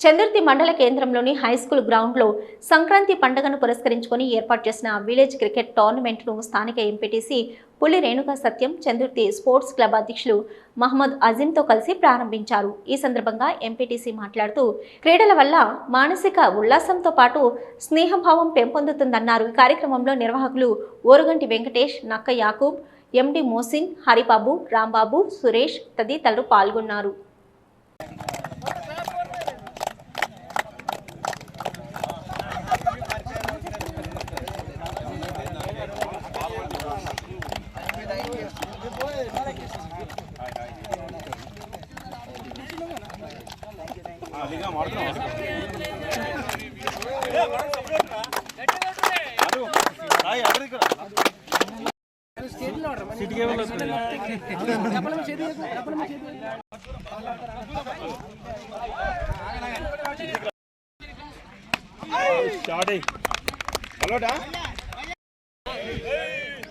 చందుర్తి మండల కేంద్రంలోని హైస్కూల్ గ్రౌండ్లో సంక్రాంతి పండుగను పురస్కరించుకొని ఏర్పాటు చేసిన విలేజ్ క్రికెట్ టోర్నమెంట్ను స్థానిక MPTC Puli Renuka Satyam Chandurthi sports club అధ్యక్షులు మహమ్మద్ అజీంతో కలిసి ప్రారంభించారు. ఈ సందర్భంగా ఎంపీటీసీ మాట్లాడుతూ క్రీడల వల్ల మానసిక ఉల్లాసంతో పాటు స్నేహభావం పెంపొందుతుందన్నారు. ఈ కార్యక్రమంలో నిర్వాహకులు ఓరుగంటి వెంకటేష్ నక్క యాకూబ్ ఎండి మోసిన్ హరిబాబు రాంబాబు సురేష్ తదితరులు పాల్గొన్నారు.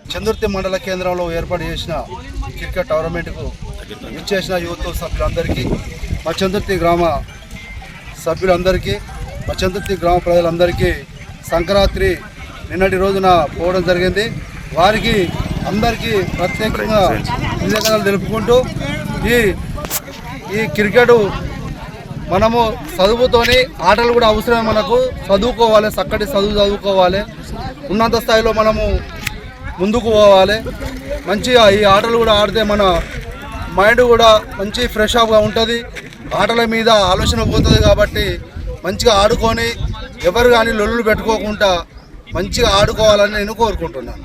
చందుర్తి మండల కేంద్రంలో ఏర్పాటు చేసిన క్రికెట్ టోర్నమెంట్కు ఇచ్చేసిన యూత్ సభ్యులందరికీ మా చందుర్తి గ్రామ సభ్యులందరికీ మా గ్రామ ప్రజలందరికీ సంక్రాంతి నిన్నటి రోజున పోవడం జరిగింది. వారికి అందరికీ ప్రత్యేకంగా నిజంగా తెలుపుకుంటూ ఈ ఈ క్రికెట్ మనము చదువుతోని ఆటలు కూడా అవసరమే మనకు. చదువుకోవాలి చక్కటి చదువు చదువుకోవాలి. ఉన్నత స్థాయిలో మనము ముందుకు పోవాలి. మంచిగా ఈ ఆటలు కూడా ఆడితే మన మైండ్ కూడా మంచి ఫ్రెష్ అప్గా ఉంటుంది. ఆటల మీద ఆలోచన పోతుంది కాబట్టి మంచిగా ఆడుకొని ఎవరు కానీ లొల్లు పెట్టుకోకుండా మంచిగా ఆడుకోవాలని నేను కోరుకుంటున్నాను.